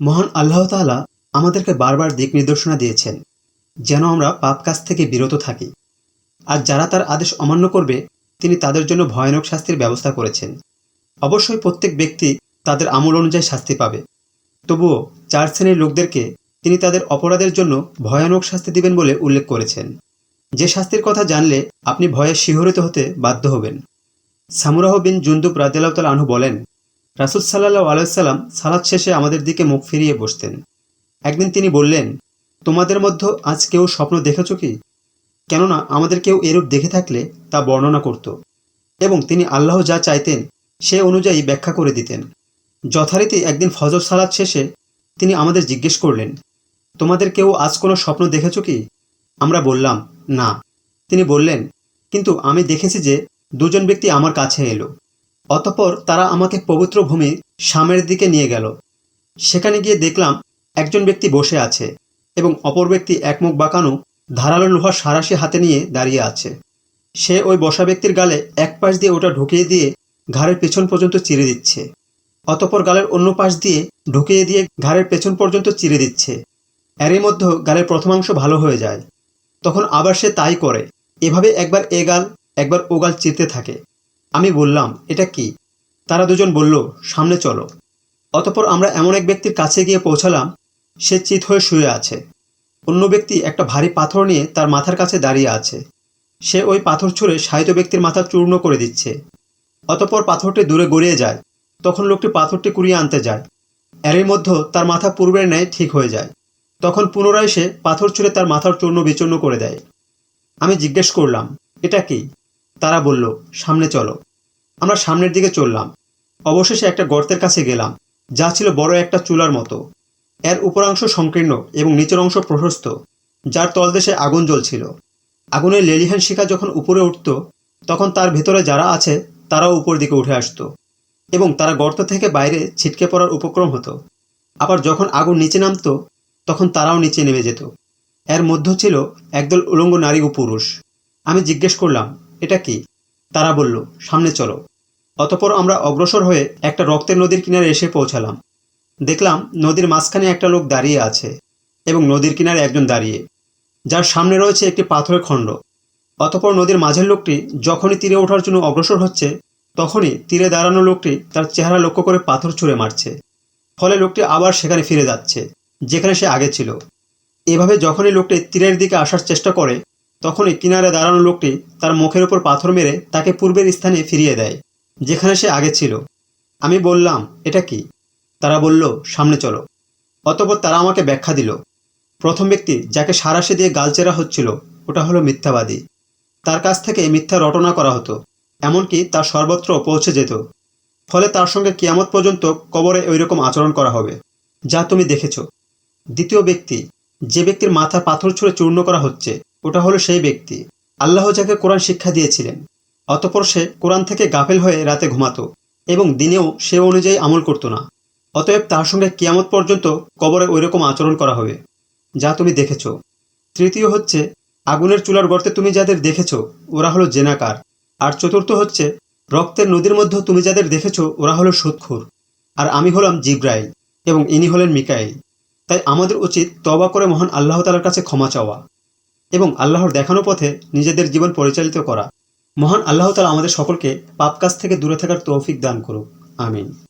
মহান আল্লাহ তাআলা আমাদেরকে বারবার দিক নির্দেশনা দিয়েছেন, যেন আমরা পাপ কাজ থেকে বিরত থাকি। আর যারা তার আদেশ অমান্য করবে, তিনি তাদের জন্য ভয়ানক শাস্তির ব্যবস্থা করেছেন। অবশ্যই প্রত্যেক ব্যক্তি তাদের আমল অনুযায়ী শাস্তি পাবে। তবুও চার শ্রেণির লোকদেরকে তিনি তাদের অপরাধের জন্য ভয়ানক শাস্তি দিবেন বলে উল্লেখ করেছেন। যে শাস্তির কথা জানলে আপনি ভয়ে শিহরিত হতে বাধ্য হবেন। সামুরাহ বিন জুন্দুব রাজিয়াল্লাহ তাল আনহু বলেন রাসুল সাল্লাহ আলাইসাল্লাম সালাদ শেষে আমাদের দিকে মুখ ফিরিয়ে বসতেন। একদিন তিনি বললেন, তোমাদের মধ্যে আজ কেউ স্বপ্ন দেখেছ কি? কেননা আমাদের কেউ এরূপ দেখে থাকলে তা বর্ণনা করত। এবং তিনি আল্লাহ যা চাইতেন, সে অনুযায়ী ব্যাখ্যা করে দিতেন। যথারীতি একদিন ফজর সালাদ শেষে তিনি আমাদের জিজ্ঞেস করলেন, তোমাদের কেউ আজ কোনো স্বপ্ন দেখেছ কি? আমরা বললাম, না। তিনি বললেন, কিন্তু আমি দেখেছি যে দুজন ব্যক্তি আমার কাছে এলো। অতপর তারা আমাকে পবিত্র ভূমি সামের দিকে নিয়ে গেল। সেখানে গিয়ে দেখলাম একজন ব্যক্তি বসে আছে এবং অপর ব্যক্তি একমুখ বাঁকানো ধারালো লোহার সারাশি হাতে নিয়ে দাঁড়িয়ে আছে। সে ওই বসা ব্যক্তির গালে এক পাশ দিয়ে ওটা ঢুকিয়ে দিয়ে ঘাড়ের পেছন পর্যন্ত চিরে দিচ্ছে। অতপর গালের অন্য পাশ দিয়ে ঢুকিয়ে দিয়ে ঘাড়ের পেছন পর্যন্ত চিরে দিচ্ছে। এরই মধ্যে গালের প্রথমাংশ ভালো হয়ে যায়। তখন আবার সে তাই করে। এভাবে একবার এ গাল, একবার ও গাল চিরতে থাকে। আমি বললাম, এটা কি? তারা দুজন বলল, সামনে চলো। অতপর আমরা এমন এক ব্যক্তির কাছে গিয়ে পৌঁছালাম, সে চিত হয়ে শুয়ে আছে। অন্য ব্যক্তি একটা ভারী পাথর নিয়ে তার মাথার কাছে দাঁড়িয়ে আছে। সে ওই পাথর ছুঁড়ে সাহিত্য ব্যক্তির মাথা চূর্ণ করে দিচ্ছে। অতপর পাথরটি দূরে গড়িয়ে যায়। তখন লোকটি পাথরটি কুড়িয়ে আনতে যায়। এরই মধ্যে তার মাথা পূর্বের ন্যায় ঠিক হয়ে যায়। তখন পুনরায় সে পাথর ছুঁড়ে তার মাথার চূর্ণ বিচূর্ণ করে দেয়। আমি জিজ্ঞেস করলাম, এটা কি? তারা বলল, সামনে চলো। আমরা সামনের দিকে চললাম। অবশেষে একটা গর্তের কাছে গেলাম, যা ছিল বড় একটা চুলার মতো। এর উপরাংশ সংকীর্ণ এবং নিচের অংশ প্রশস্ত, যার তলদেশে আগুন জ্বলছিল। আগুনের লেলিহান শিখা যখন উপরে উঠত, তখন তার ভেতরে যারা আছে, তারাও উপর দিকে উঠে আসতো এবং তারা গর্ত থেকে বাইরে ছিটকে পড়ার উপক্রম হতো। আবার যখন আগুন নিচে নামতো, তখন তারাও নিচে নেমে যেত। এর মধ্য ছিল একদল উলঙ্গ নারী ও পুরুষ। আমি জিজ্ঞেস করলাম এটা কি? তারা বলল, সামনে চলো। অতপর আমরা অগ্রসর হয়ে একটা রক্তের নদীর কিনারে এসে পৌঁছালাম। দেখলাম নদীর মাঝখানে একটা লোক দাঁড়িয়ে আছে এবং নদীর কিনারে একজন দাঁড়িয়ে, যার সামনে রয়েছে একটি পাথরের খণ্ড। অতপর নদীর মাঝের লোকটি যখনই তীরে ওঠার জন্য অগ্রসর হচ্ছে, তখনই তীরে দাঁড়ানো লোকটি তার চেহারা লক্ষ্য করে পাথর ছুঁড়ে মারছে। ফলে লোকটি আবার সেখানে ফিরে যাচ্ছে, যেখানে সে আগে ছিল। এভাবে যখনই লোকটি তীরের দিকে আসার চেষ্টা করে তখনই কিনারে দাঁড়ানো লোকটি তার মুখের উপর পাথর মেরে তাকে পূর্বের স্থানে ফিরিয়ে দেয়, যেখানে সে আগে ছিল। আমি বললাম, এটা কি? তারা বলল, সামনে চলো। অতপর তারা আমাকে ব্যাখ্যা দিল। প্রথম ব্যক্তি যাকে সারাশে দিয়ে গালচেরা হচ্ছিল, ওটা হলো মিথ্যাবাদী। তার কাছ থেকে মিথ্যা রটনা করা হতো, এমনকি তার সর্বত্র পৌঁছে যেত। ফলে তার সঙ্গে কিয়ামত পর্যন্ত কবরে ওই রকম আচরণ করা হবে, যা তুমি দেখেছ। দ্বিতীয় ব্যক্তি, যে ব্যক্তির মাথা পাথর ছুঁড়ে চূর্ণ করা হচ্ছে ওটা হলো সেই ব্যক্তি। আল্লাহ যাকে কোরআন শিক্ষা দিয়েছিলেন, অতপর সে কোরআন থেকে গাফেল হয়ে রাতে ঘুমাতো এবং দিনেও সে অনুযায়ী আমল করতো না। অতএব তার সঙ্গে কিয়ামত পর্যন্ত কবরে ওই রকম আচরণ করা হবে, যা তুমি দেখেছ। তৃতীয় হচ্ছে, আগুনের চুলার গর্তে তুমি যাদের দেখেছ, ওরা হলো জেনাকার। আর চতুর্থ হচ্ছে, রক্তের নদীর মধ্যে তুমি যাদের দেখেছ, ওরা হলো সুৎখুর আর আমি হলাম জিব্রাইল, এবং ইনি হলেন মিকাইল। তাই আমাদের উচিত তবা করে মহান আল্লাহ তালার কাছে ক্ষমা চাওয়া। এবং আল্লাহর দেখানো পথে নিজেদের জীবন পরিচালিত করা। মহান আল্লাহ তালা আমাদের সকলকে পাপ কাজ থেকে দূরে থাকার তৌফিক দান করুক। আমিন।